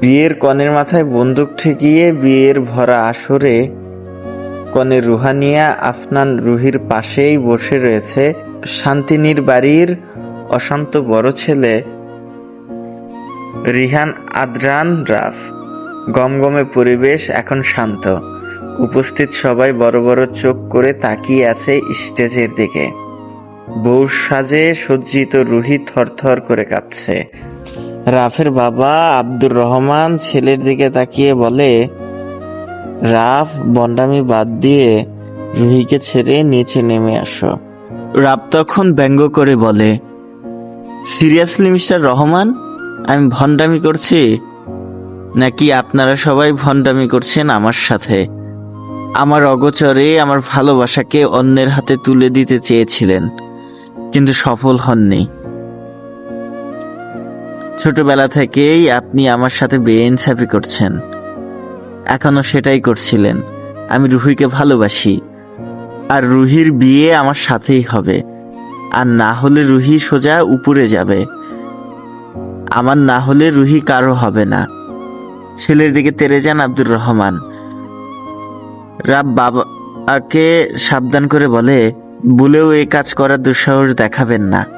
বিয়ের কনের মাথায় বন্দুক ঠেকিয়ে বিয়ের ভরা আসরে কনে রুহানিয়া আফনান রুহির পাশেই বসে রয়েছে শান্তিনীর বাড়ির অশান্ত বড় ছেলে রিহান আদ্রান রাফ। গমগমে পরিবেশ এখন শান্ত। উপস্থিত সবাই বড় বড় চোখ করে তাকিয়ে আছে স্টেজের দিকে। বউ সাজে সজ্জিত রুহি থরথর করে কাঁপছে। রাফের বাবা আব্দুর রহমান ছেলের দিকে তাকিয়ে বলে, রাফ, বন্ডামি বাদ দিয়ে রুহিকে ছেড়ে নিচে নেমে আসো। রাব তখন ব্যঙ্গ করে বলে, সিরিয়াসলি, মিস্টার রহমান? আমি ভণ্ডামি করছি? নাকি আপনারা সবাই ভণ্ডামি করছেন আমার সাথে? আমার অগোচরে আমার ভালোবাসাকে অন্যের হাতে তুলে দিতে চেয়েছিলেন, কিন্তু সফল হননি। ছোটবেলা থেকেই আপনি আমার সাথে বেইনসাফি করছেন। এখনও সেটাই করছিলেন। আমি রুহিকে ভালোবাসি। আর রুহির বিয়ে আমার সাথেই হবে। আর না হলে রুহি সোজা উপরে যাবে। আমার না হলে রুহি কারও হবে না। ছেলের দিকে তেরে যান আব্দুর রহমান। রাব বাবাকে সাবধান করে বলে বলেও এ কাজ করার দুঃসাহস দেখাবেন না।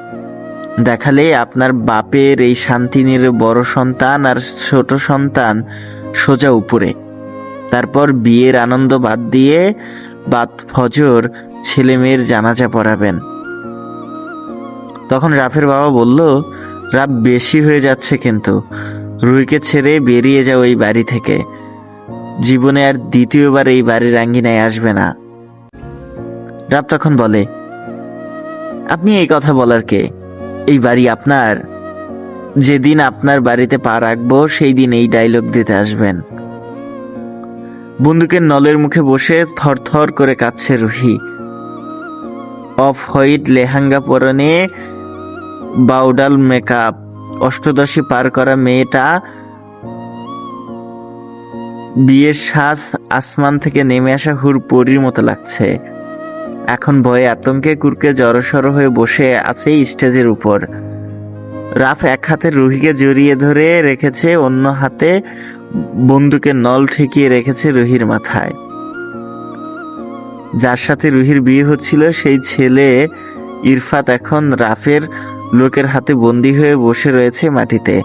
দেখালে আপনার বাপের এই শান্তিনীর বড় সন্তান আর ছোট সন্তান সোজা উপরে। তারপর বিয়ের আনন্দ বাদ দিয়ে বাদ ফজর ছেলে মেয়ের জানাজা পড়াবেন। তখন রাফের বাবা বলল রাব বেশি হয়ে যাচ্ছে কিন্তু। রুইকে ছেড়ে বেরিয়ে যাও এই বাড়ি থেকে। জীবনে আর দ্বিতীয়বার এই বাড়ির আঙ্গিনায় আসবে না। রাব তখন বলে, আপনি এই কথা বলার কে? এই বাড়ি আপনার। যেদিন আপনার বাড়িতে পা রাখব, সেই দিন এই ডায়লগ দিতে আসবেন। বন্দুকের নলের মুখে বসে থরথর করে কাঁপছে রুহি। অফ হোয়াইট লেহাঙ্গা পরনে বাউডাল মেকআপ, অষ্টদশী পার করা মেয়েটা বিয়ের শ্বাস আসমান থেকে নেমে আসা হুর পরির মতো লাগছে। এখন ভয়ে আতঙ্কে কুরকে জড়সড় হয়ে বসে আছে স্টেজের উপর। রাফ এক হাতে রুহিকে জড়িয়ে ধরে রেখেছে, অন্য হাতে বন্দুকের নল ঠেকিয়ে রেখেছে রুহির মাথায়। যার সাথে রুহির বিয়ে হচ্ছিল, সেই ছেলে ইরফাত এখন রাফের লোকের হাতে বন্দি হয়ে বসে রয়েছে মাটিতে।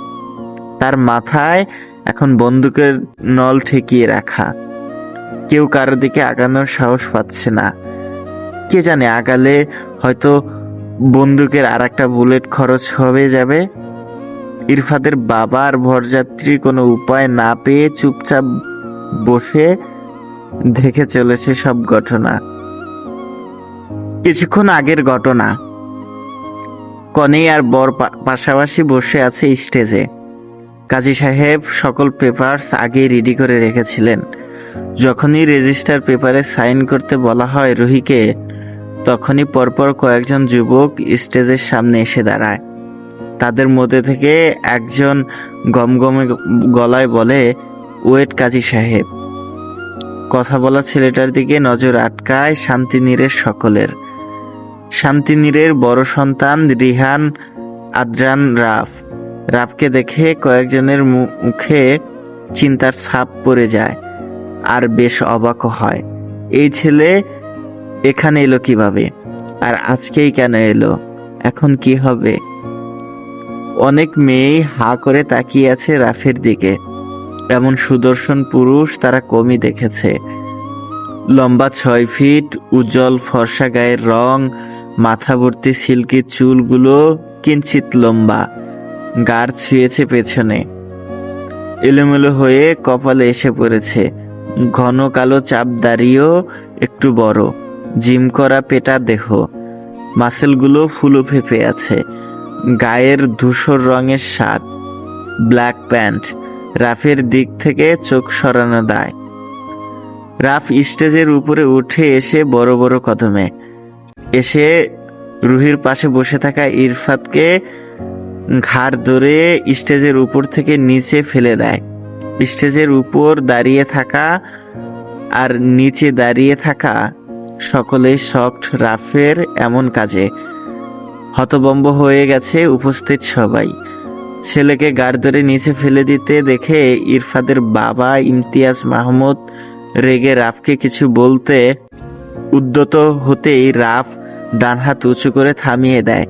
তার মাথায় এখন বন্দুকের নল ঠেকিয়ে রাখা। কেউ কারও দিকে আগানোর সাহস পাচ্ছে না। কে জানে, আগালে হয়তো বন্দুকের আর একটা বুলেট খরচ হবে যাবে। ইরফাদের বাবার ভরযাত্রী কোনো উপায় না পেয়ে চুপচাপ বসে দেখে চলেছে সব ঘটনা। কিছুক্ষণ আগের ঘটনা। কনে আর বর পাশাপাশি বসে আছে স্টেজে। কাজী সাহেব সকল পেপারস আগেই রেডি করে রেখেছিলেন। যখনই রেজিস্টার পেপারে সাইন করতে বলা হয় রুহিকে তখনই পরপর কয়েকজন যুবক স্টেজের সামনে এসে দাঁড়ায়। তাদের মধ্যে থেকে একজন গমগমে গলায় বলে, ওয়েট কাজী সাহেব। কথা বলা ছেলেটার দিকে নজর আটকায় শান্তিনীরের সকলের। শান্তিনীরের বড় সন্তান রিহান আদ্রান রাফ। রাফকে দেখে কয়েকজনের মুখে চিন্তার ছাপ পড়ে যায়, আর বেশ অবাক হয়। এই ছেলে এখানে এলো কীভাবে? আর আজকেই কেন এলো? এখন কি হবে? অনেক মেয়েই হা করে তাকিয়ে আছে রাফের দিকে। এমন সুদর্শন পুরুষ তারা কমই দেখেছে। লম্বা ছয় ফিট, উজ্জ্বল ফর্সা গায়ের রং মাথা ভর্তি সিল্কি চুলগুলো কিঞ্চিত লম্বা। গার ছুঁয়েছে পেছনে। এলোমেলো হয়ে কপালে এসে পড়েছে। ঘন কালো চাপ দাড়িও একটু বড়। জিম করা পেটা দেহ। মাসেলগুলো ফুলো ফেঁপে আছে। গায়ের ধূসর রঙের শার্ট। Black pant. রাফের দিক থেকে চোখ সরানো দায়। রাফ স্টেজের উপরে উঠে এসে বড় বড় কদমে। এসে রুহির পাশে বসে থাকা ইরফাতকে ঘাড় ধরে স্টেজের উপর থেকে নিচে ফেলে দেয়। স্টেজের উপর দাঁড়িয়ে থাকা আর নিচে দাঁড়িয়ে থাকা সকলেই শক্ট রাফের এমন কাজে। হতবম্ব হয়ে গেছে উপস্থিত সবাই। ছেলেকে গাড় ধরে নিচে ফেলে দিতে দেখে ইরফাদের বাবা ইমতিয়াজ মাহমুদ রেগে রাফকে কিছু বলতে উদ্যত হতেই রাফ ডান হাত উঁচু করে থামিয়ে দেয়।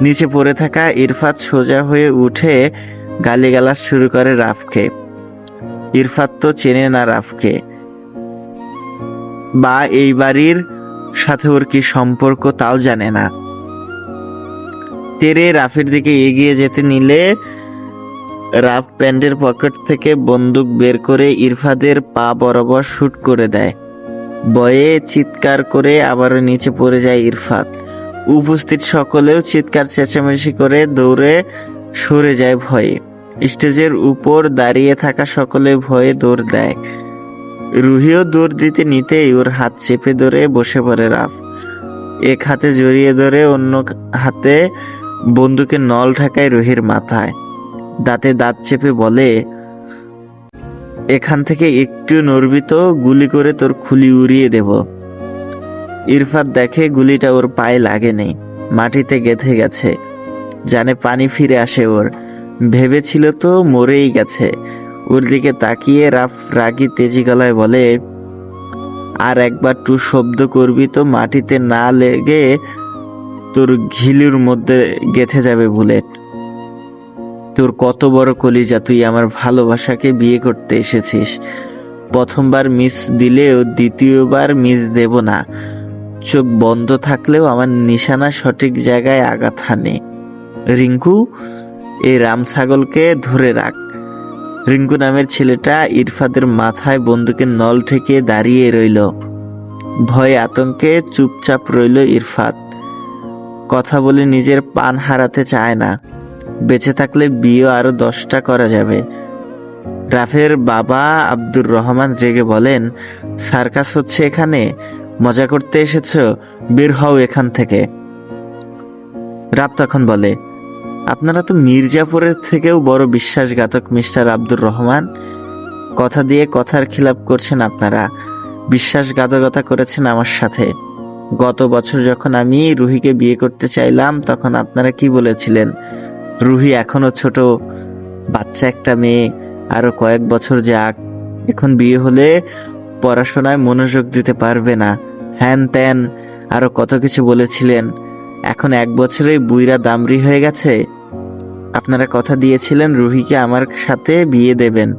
নিচে পড়ে থাকা ইরফাত সোজা হয়ে উঠে গালিগালাজ শুরু করে রাফকে। ইরফাত তো চেনে না রাফকে। বা এই বাড়ির সাথে ওর কি সম্পর্ক তাও জানে না। তেরে রাফের দিকে এগিয়ে যেতে নিলে রাফ প্যান্টের পকেট থেকে বন্দুক বের করে ইরফাদের পা বরাবর শুট করে দেয়। বয়ে চিৎকার করে আবারও নিচে পড়ে যায় ইরফাত। উপস্থিত সকলেও চিৎকার, চেঁচামেচি করে দৌড়ে সরে যায় ভয়ে। স্টেজের উপর দাঁড়িয়ে থাকা সকলে ভয়ে দৌড় দেয়। রুহিও দৌড় দিতে নিতেই ওর হাত চেপে ধরে বসে পড়ে রাফ। এক হাতে জড়িয়ে ধরে অন্য হাতে বন্দুকের নল ঢাকায় রুহির মাথায়। দাঁতে দাঁত চেপে বলে, এখান থেকে একটু নড়বি তো, গুলি করে তোর খুলি উড়িয়ে দেব। ইরফাত দেখে গুলিটা ওর পায়ে লাগেনি মাটিতে গেঁথে গেছে। জানে পানি ফিরে আসে ওর। ভেবেছিল তো মরেই গেছে। ওর দিকে তাকিয়ে রাফ রাগি তেজি গলায় বলে, আর একবার টু শব্দ করবি তো মাটিতে না লেগে তোর ঘিলুর মধ্যে গেথে যাবে বুলেট। তোর কত বড় কলিজা, তুই আমার ভালোবাসাকে বিয়ে করতে এসেছিস। প্রথমবার মিস দিলেও দ্বিতীয়বার মিস দেব না। চোখ বন্ধ থাকলেও আমার নিশানা সঠিক জায়গায় আঘাত হানে। রিঙ্কু, এই রাম ছাগলকে ধরে রাখ। রিঙ্কু নামের ছেলেটা ইরফাদের মাথায় বন্দুকের নল ঠেকিয়ে দাঁড়িয়ে রইল। ভয়ে আতঙ্কে চুপচাপ রইল ইরফাত। কথা বলে নিজের পান হারাতে চায় না। বেঁচে থাকলে বিয়ে আরও দশটা করা যাবে। রাফের বাবা আব্দুর রহমান রেগে বলেন, সার্কাস হচ্ছে এখানে? মজা করতে এসেছ? বের হও এখান থেকে। রাব তখন বলে আপনারা তো মির্জাপুরের থেকেও বড় বিশ্বাসঘাতক মিস্টার আব্দুর রহমান। কথা দিয়ে কথার খিলাপ করছেন আপনারা। বিশ্বাসঘাতকতা করেছেন আমার সাথে। গত বছর যখন আমি রুহিকে বিয়ে করতে চাইলাম, তখন আপনারা কি বলেছিলেন? রুহি এখনও ছোট, বাচ্চা একটা মেয়ে, আরও কয়েক বছর যাক। এখন বিয়ে হলে পড়াশোনায় মনোযোগ দিতে পারবে না। হ্যান ত্যান, আরও কত কিছু বলেছিলেন। এখন এক বছরেই বুইরা দামরি হয়ে গেছে? আপনারা কথা দিয়েছিলেন রুহিকে আমার সাথে বিয়ে দেবেন।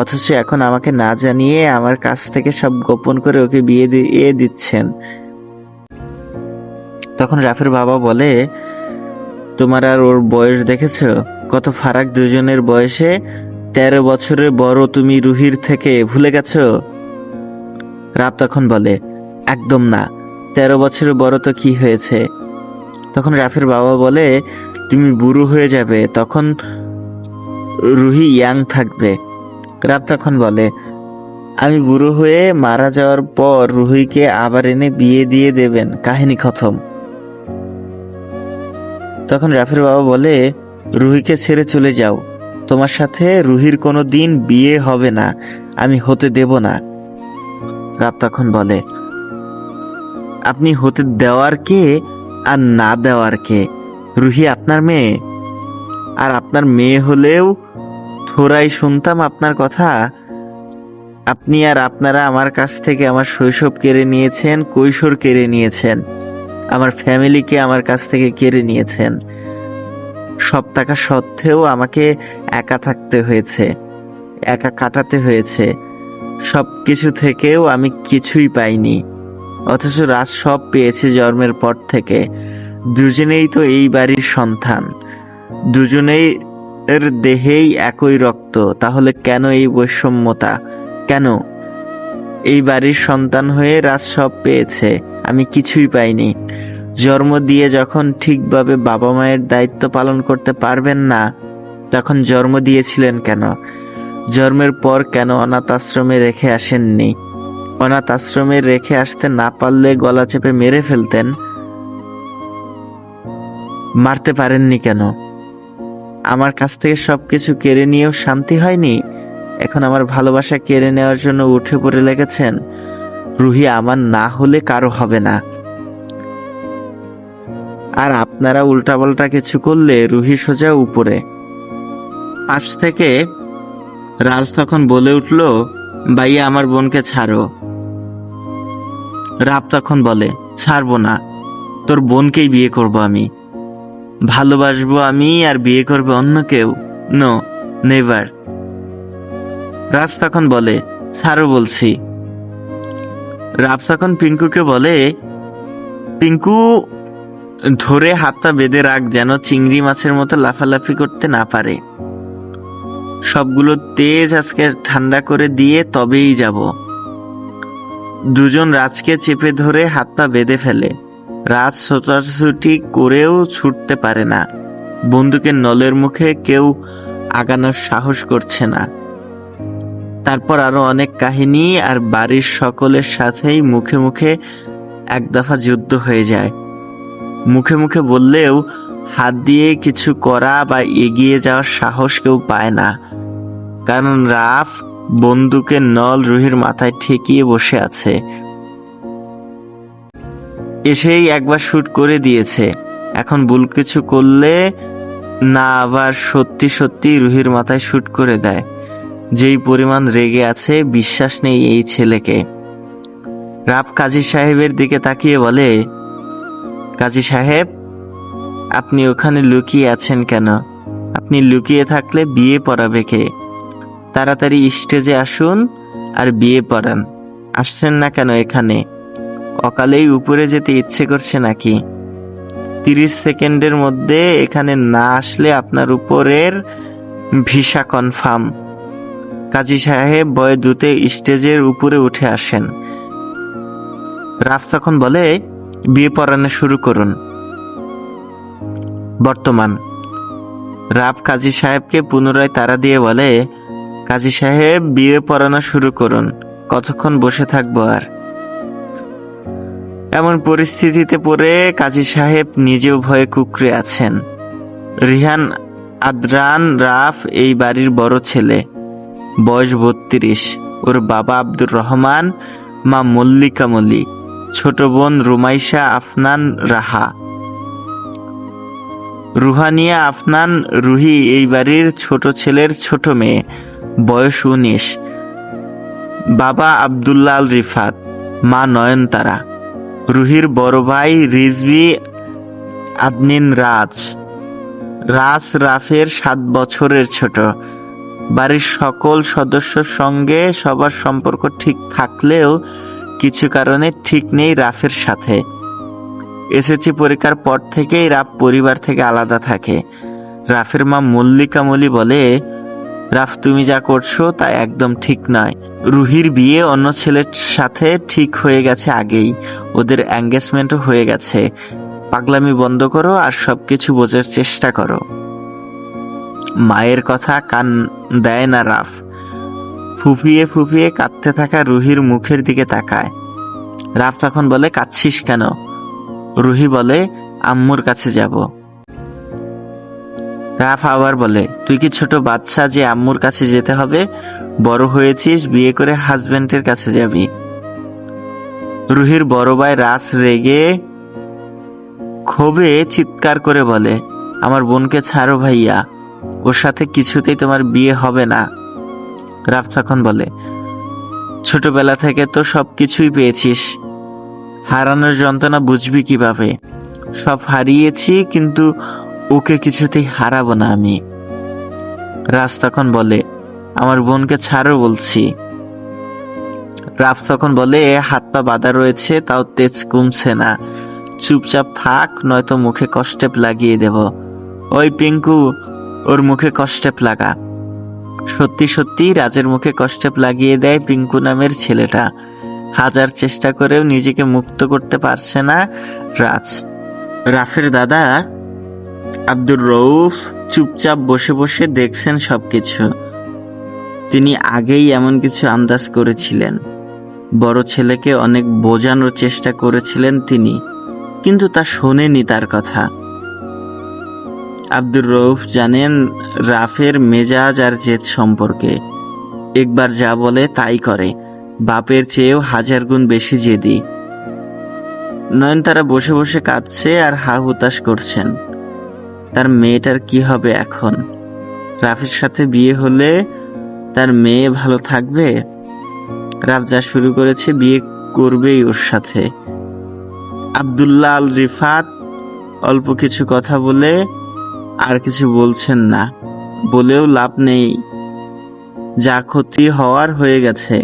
অথচ এখন আমাকে না জানিয়ে আমার কাছ থেকে সব গোপন করে ওকে বিয়ে দিয়ে দিচ্ছেন। তখন রাফের বাবা বলে, তোমার আর ওর বয়স দেখেছ? কত ফারাক দুজনের বয়সে? তেরো বছরের বড় তুমি রুহির থেকে ভুলে গেছো? রাব তখন বলে, একদম না, তেরো বছরের বড় তো কি হয়েছে? তখন রাফের বাবা বলে তুমি বুড়ো হয়ে যাবে, তখন রুহি ইয়াং থাকবে। রাব তখন বলে, আমি বুড়ো হয়ে মারা যাওয়ার পর রুহিকে আবার এনে বিয়ে দিয়ে দেবেন, কাহিনী খতম। তখন রাফের বাবা বলে, রুহিকে ছেড়ে চলে যাও, তোমার সাথে রুহির কোনো দিন বিয়ে হবে না, আমি হতে দেব না। রাব তখন বলে, আপনি হতে দেওয়ার কে আর না দেওয়ার কে? রুহি আপনার মেয়ে? আর আপনার মেয়ে হলেও থোড়াই শুনতাম আপনার কথা। আপনি আর আপনারা আমার কাছ থেকে আমার শৈশব কেড়ে নিয়েছেন, কৈশোর কেড়ে নিয়েছেন। আমার ফ্যামিলিকে আমার কাছ থেকে কেড়ে নিয়েছেন। সব টাকা সত্ত্বেও আমাকে একা থাকতে হয়েছে, একা কাটাতে হয়েছে। সব কিছু থেকেও আমি কিছুই পাইনি, অথচ রাজ সব পেয়েছে জন্মের পর থেকে। দুজনেই তো এই বাড়ির সন্তান। দুজনেই এর দেহেই একই রক্ত, তাহলে কেন এই বৈষম্যতা? কেন? এই বাড়ির সন্তান হয়ে রাজ সব পেয়েছে, আমি কিছুই পাইনি। জন্ম দিয়ে যখন ঠিকভাবে বাবা মায়ের দায়িত্ব পালন করতে পারবেন না, তখন জন্ম দিয়েছিলেন কেন? জন্মের পর কেন অনাথ আশ্রমে রেখে আসেননি? অনাথ আশ্রমে রেখে আসতে না পারলে গলা চেপে মেরে ফেলতেন? মারতে পারেননি কেন? আমার কাছ থেকে সবকিছু কেড়ে নিয়েও শান্তি হয়নি? এখন আমার ভালোবাসা কেড়ে নেওয়ার জন্য উঠে পড়ে লেগেছেন? রুহি আমার না হলে কারও হবে না। আর আপনারা উল্টাপাল্টা কিছু করলে রুহি সোজা উপরে। পাশ থেকে রাজ তখন বলে উঠল, ভাইয়া, আমার বোনকে ছাড়ো। রাব তখন বলে, ছাড়বো না। তোর বোনকেই বিয়ে করব আমি। ভালোবাসবো আমি আর বিয়ে করবে অন্য কেউ? নো নেভার রাজ তখন বলে, ছাড়ো বলছি। রাব তখন পিঙ্কুকে বলে, পিঙ্কু, ধরে হাতটা বেঁধে রাখ যেন চিংড়ি মাছের মতো লাফালাফি করতে না পারে। সবগুলো তেজ আজকে ঠান্ডা করে দিয়ে তবেই যাব। দুজন রাজকে চেপে ধরে হাতটা বেঁধে ফেলে। রাজ ছোটাছুটি করেও ছুটতে পারে না। বন্দুকের নলের মুখে কেউ আগানোর সাহস করছে না। তারপর আরও অনেক কাহিনী আর বাড়ির সকলের সাথেই মুখে মুখে এক দফা যুদ্ধ হয়ে যায়। মুখে মুখে বললেও হাত দিয়ে কিছু করা বা এগিয়ে যাওয়ার সাহস কেউ পায় না। কারণ রাফ বন্দুকের নল রুহির মাথায় ঠেকিয়ে বসে আছে। এসেই একবার শুট করে দিয়েছে। এখন ভুল কিছু করলে না আবার সত্যি সত্যি রুহির মাথায় শুট করে দেয়। যেই পরিমাণ রেগে আছে, বিশ্বাস নেই এই ছেলেকে। রাব কাজী সাহেবের দিকে তাকিয়ে বলে, কাজী সাহেব, আপনি ওখানে লুকিয়ে আছেন কেন? আপনি লুকিয়ে থাকলে বিয়ে পড়াবে কে? তাড়াতাড়ি স্টেজে আসুন আর বিয়ে পড়ান। আসছেন না কেন এখানে? অকালেই উপরে যেতে ইচ্ছে করছে নাকি? তিরিশ সেকেন্ডের মধ্যে এখানে না আসলে আপনার উপরের ভিসা কনফার্ম। কাজী সাহেব বয় দুতে স্টেজের উপরে উঠে আসেন। রাফ তখন বলে, বিয়ে পড়ানো শুরু করুন। বর্তমান। রাফ কাজী সাহেবকে পুনরায় তারা দিয়ে বলে, কাজী সাহেব, বিয়ে পড়ানো শুরু করুন। কতক্ষণ বসে থাকব আর? এমন পরিস্থিতিতে পড়ে কাজী সাহেব নিজেও ভয়ে কুকড়ে আছেন। রিহান আদ্রান রাফ এই বাড়ির বড় ছেলে। বয়স বত্রিশ। ওর বাবা আব্দুর রহমান, মা মল্লিকা মল্লিক। ছোট বোন রুমাইশা আফনান রাহা। রুহানিয়া আফনান রুহি এই বাড়ির ছোট ছেলের ছোট মেয়ে। বয়স উনিশ। বাবা আবদুল্লাল রিফাত। মা নয়নতারা। রুহির বড় ভাই রিজভি আদনিন রাজ। রাজ রাফের সাত বছরের ছোট। বাড়ির সকল সদস্যর সঙ্গে সবার সম্পর্ক ঠিক থাকলেও কিছু কারণে ঠিক নেই রাফের সাথে। এসএসসি পরীক্ষার পর থেকেই রাফ পরিবার থেকে আলাদা থাকে। রাফের মা মল্লিকা মলি বলে রাফ, তুমি যা করছ তা একদম ঠিক নয়। রুহির বিয়ে অন্য ছেলের সাথে ঠিক হয়ে গেছে আগেই। ওদের এঙ্গেজমেন্টও হয়ে গেছে। পাগলামি বন্ধ করো আর সবকিছু বোঝার চেষ্টা করো। মায়ের কথা কান দেয় না রাফ। ফুফিয়ে ফুফিয়ে কাঁদতে থাকা রুহির মুখের দিকে তাকায়। রাফ তখন বলে, কাঁদছিস কেন? রুহি বলে, আম্মুর কাছে যাব। রাফ আবার বলে, তুই কি ছোট বাচ্চা যে আম্মুর কাছে যেতে হবে? বড় হয়েছিস, বিয়ে করে হাজবেন্ডের কাছে যাবি। রুহির বড় ভাই রাস রেগে ক্ষোভে চিৎকার করে বলে, আমার বোনকে ছাড়ো ভাইয়া, ওর সাথে কিছুতেই তোমার বিয়ে হবে না। রাফ তখন বলে, ছোটবেলা থেকে তো সব কিছুই পেয়েছিস, হারানোর যন্ত্রণা বুঝবি কীভাবে? সব হারিয়েছি, কিন্তু ওকে কিছুতেই হারাবো না আমি। রাজ তখন বলে, আমার বোনকে ছাড়ো বলছি। রাফ তখন বলে হাত পা বাঁধা রয়েছে, তাও তেজ কমছে না। চুপচাপ থাক, নয়তো মুখে কষ্টেপ লাগিয়ে দেব। ওই পিঙ্কু, ওর মুখে কষ্টেপ লাগা। সত্যি সত্যি রাজের মুখে কষ্টেপ লাগিয়ে দেয় পিঙ্কু নামের ছেলেটা। হাজার চেষ্টা করেও নিজেকে মুক্ত করতে পারছে না রাজ। রাফের দাদা আব্দুর রৌফ চুপচাপ বসে বসে দেখছেন সবকিছু। তিনি আগেই এমন কিছু আন্দাজ করেছিলেন। বড় ছেলেকে অনেক বোঝানোর চেষ্টা করেছিলেন তিনি, কিন্তু তা শোনেনি তার কথা। আব্দুর রৌফ জানেন রাফের মেজাজ আর জেদ সম্পর্কে। একবার যা বলে তাই করে, বাপের চেয়েও হাজার গুণ বেশি জেদি। নয়নতারা বসে বসে কাঁদছে আর হা হুতাশ করছেন। তার মেয়েটার কি হবে এখন? রাফের সাথে বিয়ে হলে তার মেয়ে ভালো থাকবে? রাফ যা শুরু করেছে বিয়ে করবেই ওর সাথে। আব্দুল্লাহ আল রিফাত অল্প কিছু কথা বলে আর কিছু বলছেন না। বলেও লাভ নেই। যা ক্ষতি হওয়ার হয়ে গেছে।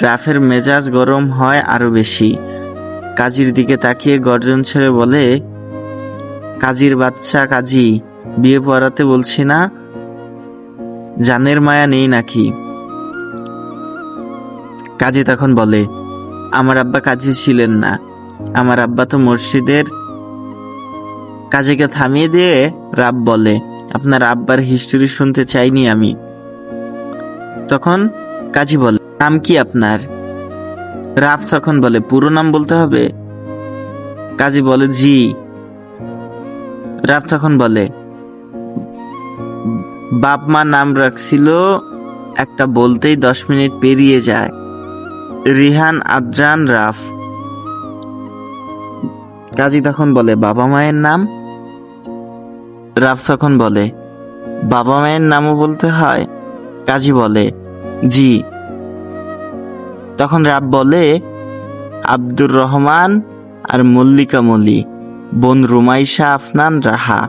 রাফের মেজাজ গরম হয় আরও বেশি। কাজীর দিকে তাকিয়ে গর্জন ছেড়ে বলে কাজীর বাচ্চা কাজী, বিয়ে পড়াতে বলছি না, জানের মায়া নেই নাকি? কাজী তখন বলে, আমার আব্বা কাজী ছিলেন না, আমার আব্বা তো মসজিদের কাজীকে থামিয়ে দিয়ে রাব বলে, আপনার আব্বার হিস্টোরি শুনতে চাইনি আমি। তখন কাজী বলে, নাম কি আপনার? রাফ তখন বলে, পুরো নাম বলতে হবে? কাজী বলে, জি। রাফ তখন বলে, বাপ মা নাম রাখছিল, একটা বলতেই দশ মিনিট পেরিয়ে যায়। রিহান, আদ্রান, রাফ। কাজী তখন বলে, বাবা মায়ের নাম? রাফ তখন বলে, বাবা মায়ের নামও বলতে হয়? কাজী বলে, জি। তখন রাব বলে, আব্দুর রহমান আর মল্লিকা মলি বোন রুমাইশা আফনান রাহা।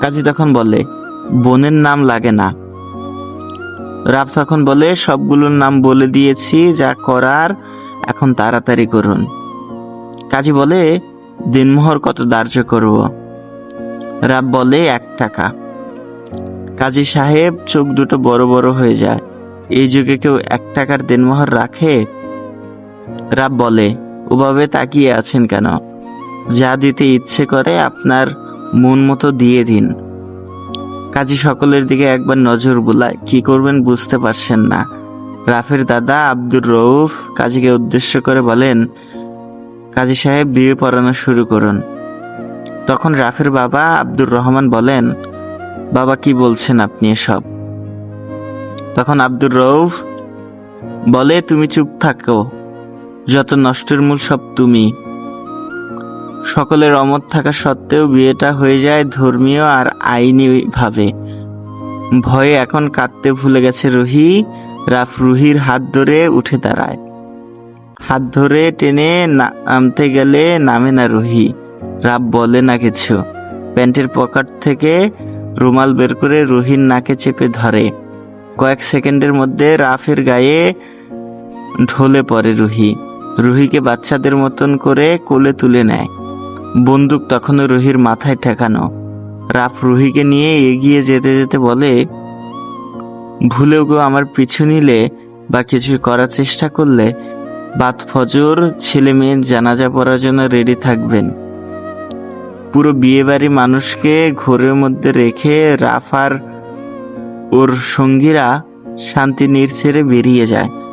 কাজী তখন বলে, বোনের নাম লাগে না। রাব তখন বলে, সবগুলোর নাম বলে দিয়েছি, যা করার এখন তাড়াতাড়ি করুন। কাজী বলে, দিনমোহর কত ধার্য করব? রাব বলে, এক টাকা। কাজী সাহেব চোখ দুটো বড় বড় হয়ে যায়। এই যুগে কেউ এক টাকার দিনমোহর রাখে? রাব বলে, ওভাবে তাকিয়ে আছেন কেন? যা দিতে ইচ্ছে করে আপনার মন মতো দিয়ে দিন। কাজী সকলের দিকে একবার নজর বুলায়, কি করবেন বুঝতে পারছেন না। রাফের দাদা আব্দুর রউফ কাজীকে উদ্দেশ্য করে বলেন, কাজী সাহেব বিয়ে পড়ানো শুরু করুন। তখন রাফের বাবা আব্দুর রহমান বলেন, বাবা কি বলছেন আপনি এসব? তখন আব্দুর রউফ বলে, তুমি চুপ থাকো, যত নষ্টের মূল সব তুমি। সকলের অমত থাকা সত্ত্বেও বিয়েটা হয়ে যায় ধর্মীয় আর আইনি ভাবে। ভয়ে এখন কাঁদতে ভুলে গেছে রুহি। রাফ রুহির হাত ধরে উঠে দাঁড়ায়। হাত ধরে টেনে নামতে গেলে নামে না রুহি। রাব বলে, না কিছু। প্যান্টের পকেট থেকে রুমাল বের করে রুহির নাকে চেপে ধরে। কয়েক সেকেন্ডের মধ্যে রাফের গায়ে ঢলে পড়ে রুহি। রুহিকে বাচ্চাদের মতন করে কোলে তুলে নেয়। বন্দুক তখনও রুহির মাথায় ঠেকানো। রাফ রুহিকে নিয়ে এগিয়ে যেতে যেতে বলে, ভুলেও গো আমার পিছু নিলে বা কিছু করার চেষ্টা করলে বাত ফজর, ছেলে মেয়ের জানাজা পড়ার জন্য রেডি থাকবেন। পুরো বিয়ে বাড়ি মানুষকে ঘোরের মধ্যে রেখে রাফার ওর সঙ্গীরা শান্তি নির ছেড়ে বেরিয়ে যায়।